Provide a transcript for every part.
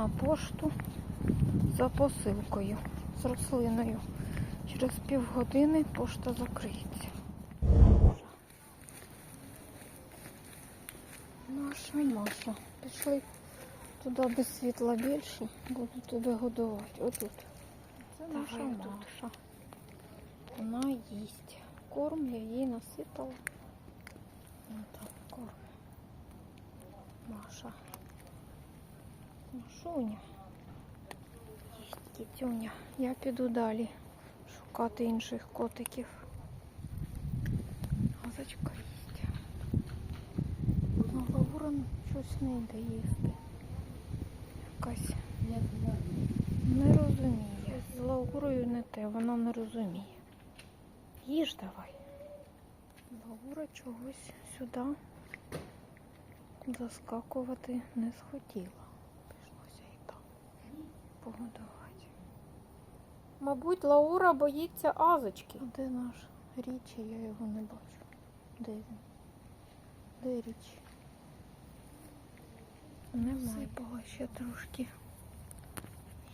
на пошту за посилкою з рослиною. Через півгодини пошта закриється. Маша, Маша. Пішли туди де світла більше, буду тебе годувати. Отут. Це наша Маша. Вона їсть. Корм я їй насипала. Ну так, корм. Маша. Машуня. Їсть кітюня. Я піду далі шукати інших котиків. Газочка їсть. А Лаура щось не йде їсти. Якась не розуміє. З Лаурою не те, вона не розуміє. Їж давай. Лаура чогось сюди заскакувати не схотіла. Погодувати. Мабуть, Лаура боїться азочки. Де наш річі? Я його не бачу. Де він? Де річ? Немає. Сипала ще трошки.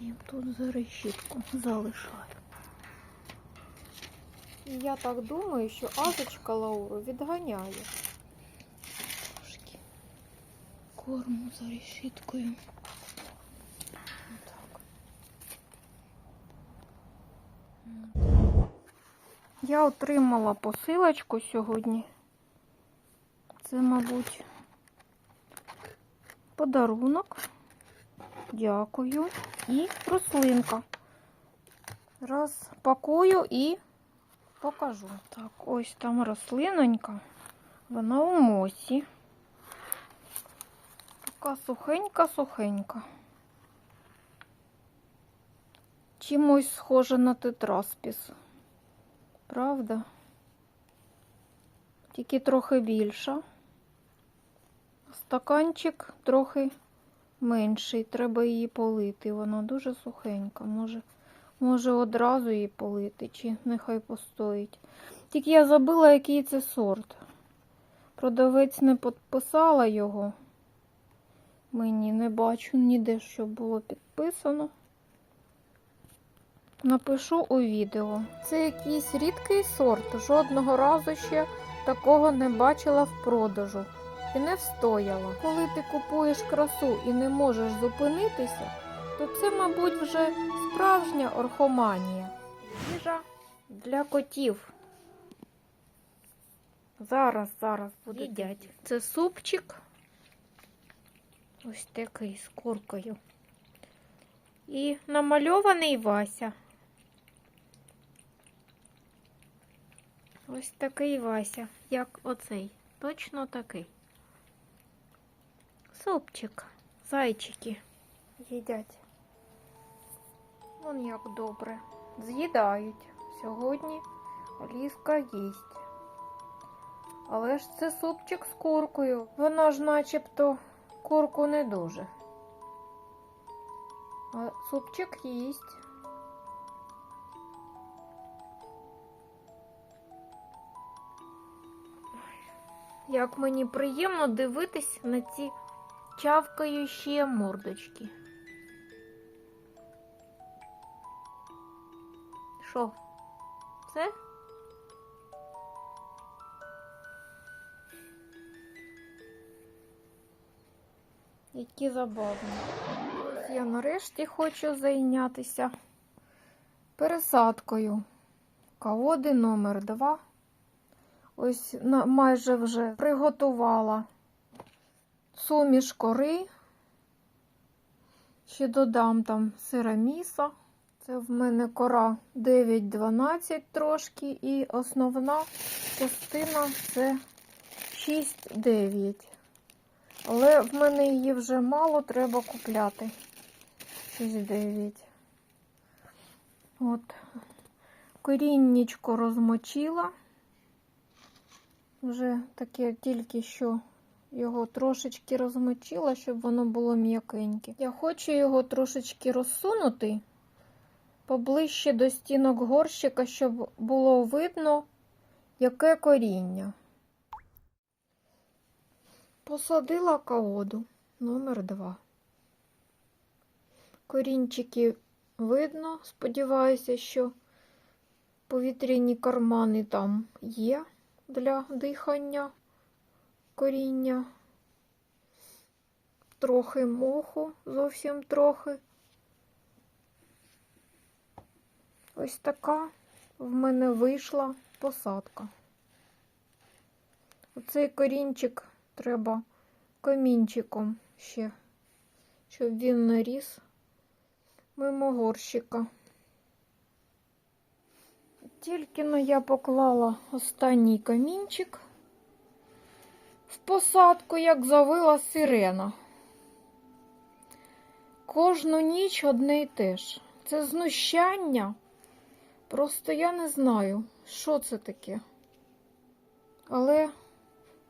І тут за решітку залишаю. І я так думаю, що азочка Лауру відганяє. Трошки корму за решіткою. Отак. М. Я отримала посилочку сьогодні. Це, мабуть, подарунок. Дякую. І рослинка. Розпакую і покажу. Так, ось там рослинонька. Вона у мосі. Така сухенька-сухенька. Чимось схоже на тетраспіс. Правда? Тільки трохи більша. Стаканчик трохи менший. Треба її полити. Вона дуже сухенька. Може, може одразу її полити, чи нехай постоїть. Тільки я забула, який це сорт. Продавець не підписала його. Мені не бачу ніде, щоб було підписано. Напишу у відео. Це якийсь рідкий сорт. Жодного разу ще такого не бачила в продажу і не встояла. Коли ти купуєш красу і не можеш зупинитися, то це, мабуть, вже справжня орхоманія. Їжа для котів. Зараз, зараз буде їдять. Це супчик. Ось такий з куркою. І намальований Вася. Ось такий Вася, як оцей. Точно такий. Супчик. Зайчики їдять. Вон як добре. З'їдають. Сьогодні Аліска їсть. Але ж це супчик з куркою. Вона ж начебто курку не дуже. А супчик їсть. Як мені приємно дивитись на ці чавкаючі мордочки. Що? Це? Які забавні. Я нарешті хочу зайнятися пересадкою. Колоди номер 2 Ось майже вже приготувала суміш кори. Ще додам там сираміса. Це в мене кора 9-12 трошки, і основна частина це 6-9. Але в мене її вже мало, треба купляти. 6-9. От, коріннячко розмочила. Вже таке тільки що його трошечки розмочила, щоб воно було м'якеньке. Я хочу його трошечки розсунути поближче до стінок горщика, щоб було видно, яке коріння. Посадила колоду номер 2 Корінчики видно. Сподіваюся, що повітряні кармани там є для дихання коріння. Трохи моху, зовсім трохи. Ось така в мене вийшла посадка. Оцей корінчик треба камінчиком ще, щоб він наріс мимо горщика. Тільки но я поклала останній камінчик в посадку, як завила сирена. Кожну ніч одне й те ж. Це знущання. Просто я не знаю, що це таке. Але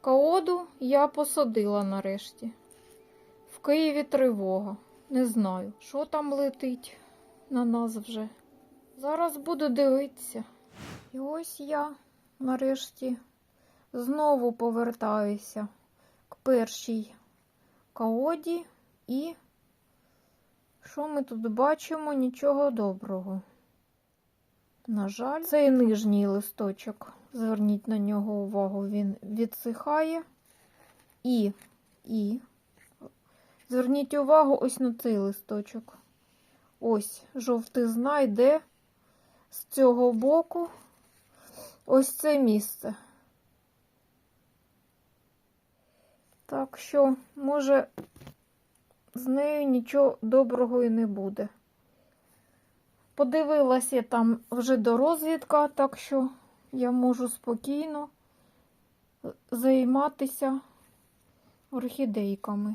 каоду я посадила нарешті. В Києві тривога. Не знаю, що там летить на нас вже. Зараз буду дивитися. І ось я нарешті знову повертаюся к першій каоді і що ми тут бачимо? Нічого доброго. На жаль, цей нижній листочок, зверніть на нього увагу, він відсихає. І, і, зверніть увагу ось на цей листочок. Ось жовтизна йде з цього боку. Ось це місце. Так що, може, з нею нічого доброго і не буде. Подивилася там вже до розвідка, так що я можу спокійно займатися орхідейками.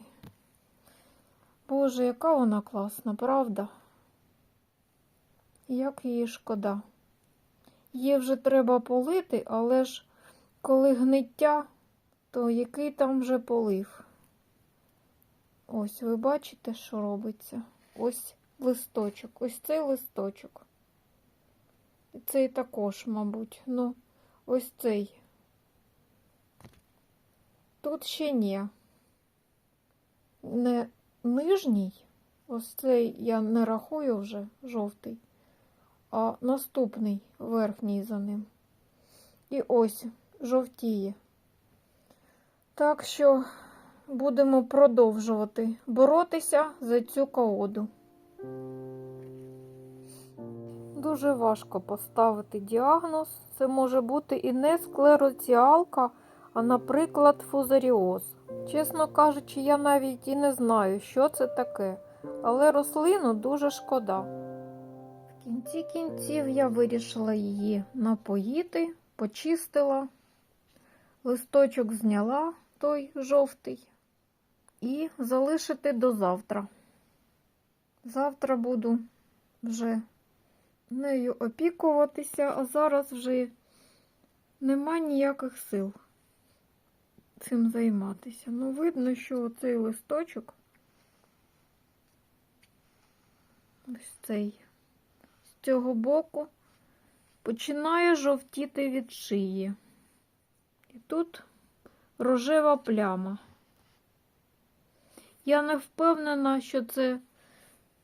Боже, яка вона класна, правда? Як її шкода. Її вже треба полити, але ж коли гниття, то який там вже полив? Ось, ви бачите, що робиться? Ось листочок, ось цей листочок. Цей також, мабуть. Ну, ось цей. Тут ще ні. Не нижній, ось цей я не рахую вже жовтий, а наступний верхній за ним. І ось жовтіє. Так що будемо продовжувати боротися за цю каоду. Дуже важко поставити діагноз. Це може бути і не склероціалка, а, наприклад, фузаріоз. Чесно кажучи, я навіть і не знаю, що це таке, але рослину дуже шкода. Кінці кінців я вирішила її напоїти, почистила, листочок зняла той жовтий і залишити до завтра. Завтра буду вже нею опікуватися, а зараз вже нема ніяких сил цим займатися. Ну, видно, що цей листочок, ось цей, цього боку, починає жовтіти від шиї. І тут рожева пляма. Я не впевнена, що це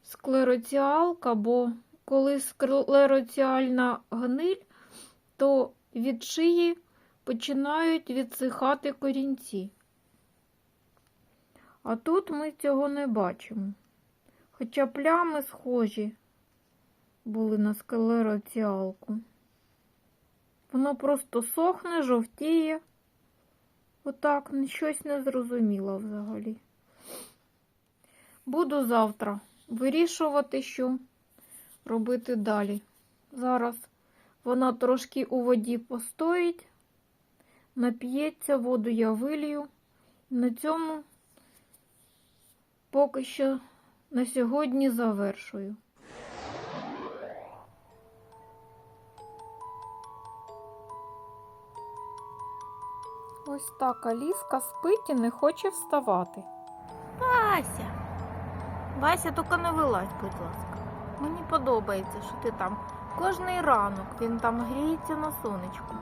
склероціалка, бо коли склероціальна гниль, то від шиї починають відсихати корінці. А тут ми цього не бачимо. Хоча плями схожі були на склероціалку. Воно просто сохне, жовтіє. Отак, щось не зрозуміло взагалі. Буду завтра вирішувати, що робити далі. Зараз вона трошки у воді постоїть, нап'ється, воду я вилью. На цьому поки що на сьогодні завершую. Ось так Аліска спить і не хоче вставати. Вася, Вася, тільки не вилазь, будь ласка. Мені подобається, що ти там кожний ранок він там гріється на сонечку.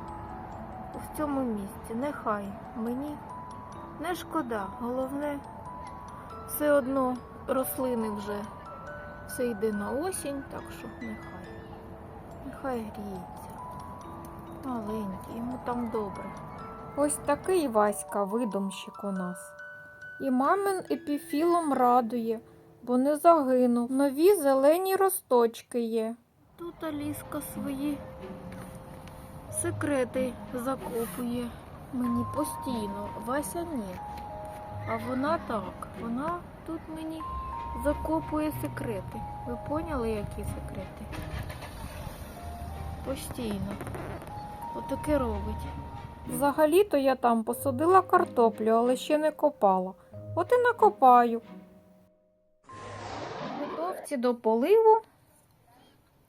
В цьому місці. Нехай мені не шкода. Головне, все одно рослини вже Все йде на осінь, так що нехай. Нехай гріється. Маленький, йому там добре. Ось такий Васька видумщик у нас. І мамин епіфілом радує, бо не загинув. Нові зелені росточки є. Тут Аліска свої секрети закопує мені постійно. Вася ні. А вона так. Вона тут мені закопує секрети. Ви поняли, які секрети? Постійно. Отаке робить. Взагалі-то я там посадила картоплю, але ще не копала. От і накопаю. Готовці до поливу.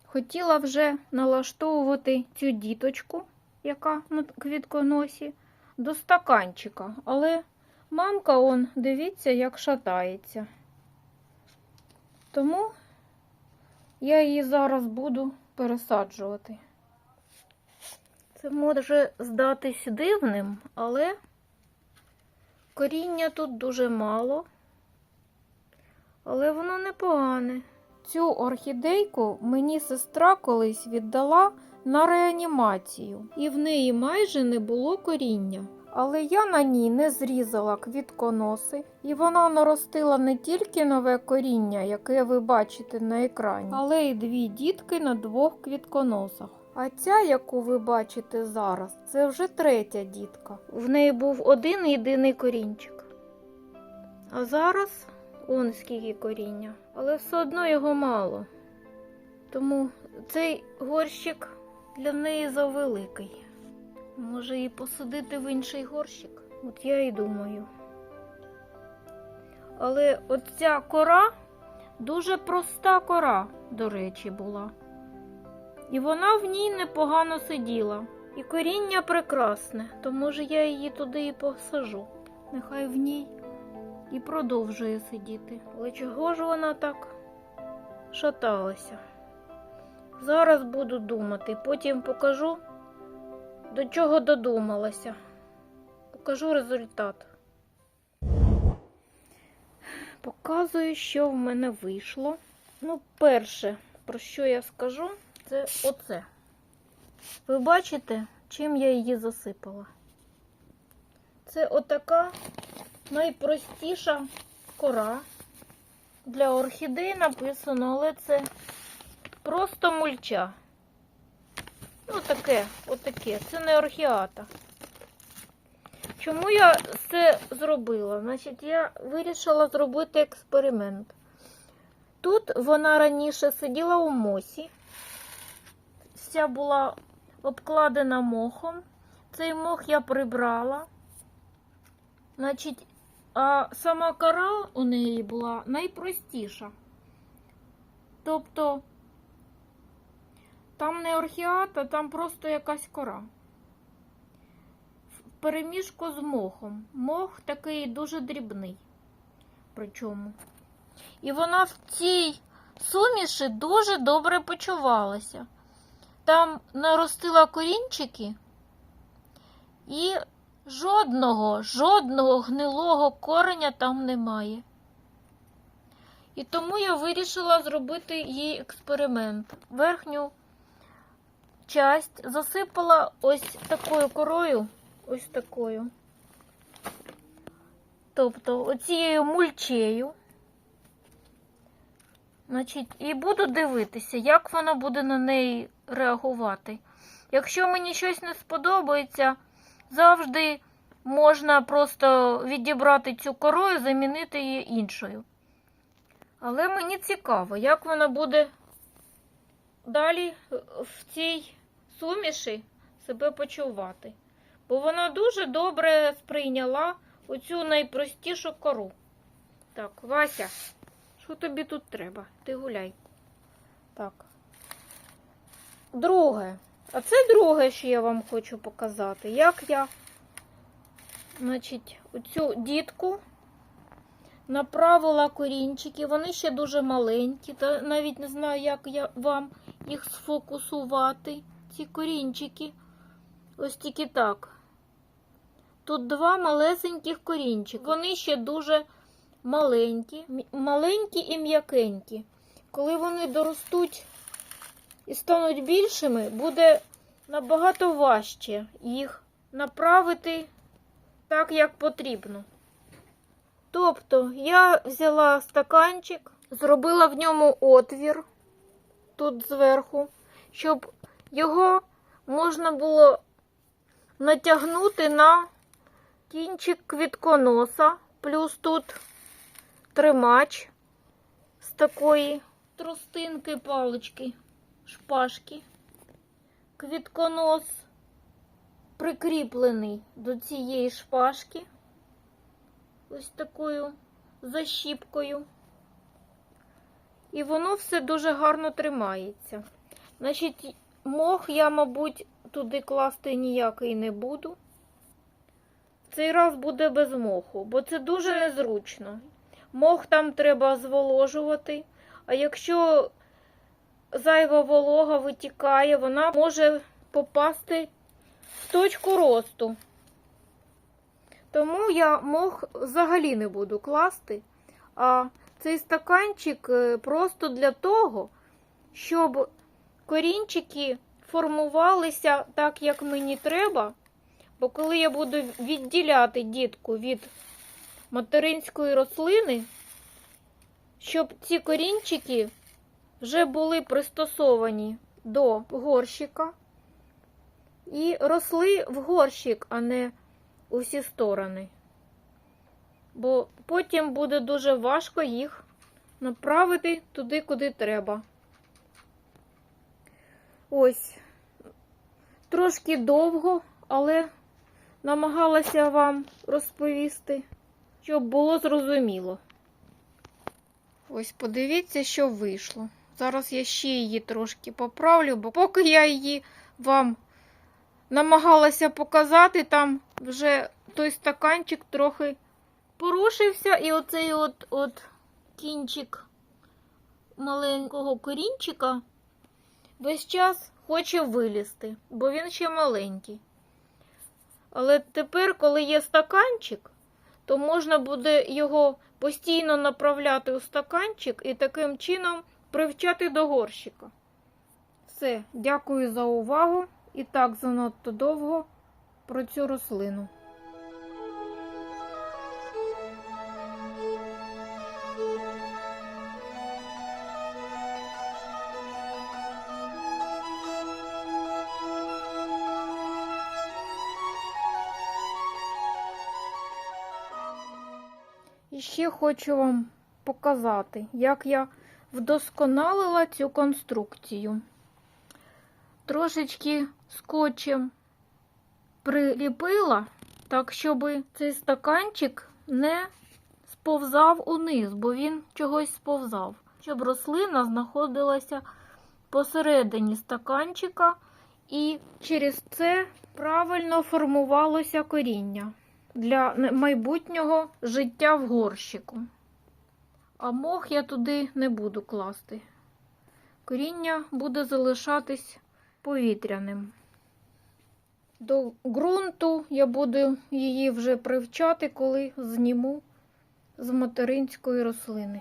Хотіла вже налаштовувати цю діточку, яка на квітконосі, до стаканчика, але мамка, он, дивіться, як шатається. Тому я її зараз буду пересаджувати. Це може здатись дивним, але коріння тут дуже мало, але воно непогане. Цю орхідейку мені сестра колись віддала на реанімацію, і в неї майже не було коріння. Але я на ній не зрізала квітконоси, і вона наростила не тільки нове коріння, яке ви бачите на екрані, але й дві дітки на двох квітконосах. А ця, яку ви бачите зараз, це вже третя дітка. В неї був один єдиний корінчик. А зараз он скільки коріння, але все одно його мало. Тому цей горщик для неї завеликий. Може її посадити в інший горщик? От я і думаю. Але от ця кора дуже проста кора, до речі, була. І вона в ній непогано сиділа. І коріння прекрасне, то може я її туди і посажу. Нехай в ній і продовжує сидіти. Але чого ж вона так шаталася? Зараз буду думати, потім покажу, до чого додумалася. Покажу результат. Показую, що в мене вийшло. Ну, перше, про що я скажу, це оце. Ви бачите, чим я її засипала? Це отака найпростіша кора. Для орхідей написано, але це просто мульча. Ну, таке, отаке. Це не орхіата. Чому я це зробила? Значить, я вирішила зробити експеримент. Тут вона раніше сиділа у мосі, вся була обкладена мохом. Цей мох я прибрала. Значить, а сама кора у неї була найпростіша. Тобто, там не орхіата, там просто якась кора. В переміжку з мохом. Мох такий дуже дрібний. Причому. І вона в цій суміші дуже добре почувалася. Там наростила корінчики і жодного, жодного гнилого кореня там немає. І тому я вирішила зробити їй експеримент. Верхню часть засипала ось такою корою, ось такою. Тобто оцією мульчею. Значить, і буду дивитися, як вона буде на неї реагувати. Якщо мені щось не сподобається, завжди можна просто відібрати цю кору і замінити її іншою. Але мені цікаво, як вона буде далі в цій суміші себе почувати. Бо вона дуже добре сприйняла оцю найпростішу кору. Так, Вася, що тобі тут треба? Ти гуляй. Так. Друге. А це друге, що я вам хочу показати. Як я, значить, оцю дітку направила корінчики. Вони ще дуже маленькі, та навіть не знаю, як я вам їх сфокусувати, ці корінчики. Ось тільки так. Тут два малесеньких корінчики. Вони ще дуже маленькі, маленькі і м'якенькі. Коли вони доростуть і стануть більшими, буде набагато важче їх направити так, як потрібно. Тобто я взяла стаканчик, зробила в ньому отвір тут зверху, щоб його можна було натягнути на кінчик квітконоса, плюс тут тримач з такої тростинки палички, шпажки. Квітконос прикріплений до цієї шпажки ось такою защіпкою. І воно все дуже гарно тримається. Значить, мох я, мабуть, туди класти ніякий не буду. Цей раз буде без моху, бо це дуже незручно. Мох там треба зволожувати, а якщо зайва волога витікає, вона може попасти в точку росту. Тому я мох взагалі не буду класти, а цей стаканчик е, просто для того, щоб корінчики формувалися так, як мені треба. Бо коли я буду відділяти дітку від материнської рослини, щоб ці корінчики вже були пристосовані до горщика і росли в горщик, а не у всі сторони. Бо потім буде дуже важко їх направити туди, куди треба. Ось, трошки довго, але намагалася вам розповісти, щоб було зрозуміло. Ось подивіться, що вийшло. Зараз я ще її трошки поправлю, бо поки я її вам намагалася показати, там вже той стаканчик трохи порушився, і оцей от, от кінчик маленького корінчика весь час хоче вилізти, бо він ще маленький. Але тепер, коли є стаканчик, то можна буде його постійно направляти у стаканчик і таким чином привчати до горщика. Все, дякую за увагу. І так занадто довго про цю рослину. Ще хочу вам показати, як я вдосконалила цю конструкцію. Трошечки скотчем приліпила, так, щоб цей стаканчик не сповзав униз, бо він чогось сповзав. Щоб рослина знаходилася посередині стаканчика, і через це правильно формувалося коріння для майбутнього життя в горщику. А мох я туди не буду класти. Коріння буде залишатись повітряним. До ґрунту я буду її вже привчати, коли зніму з материнської рослини.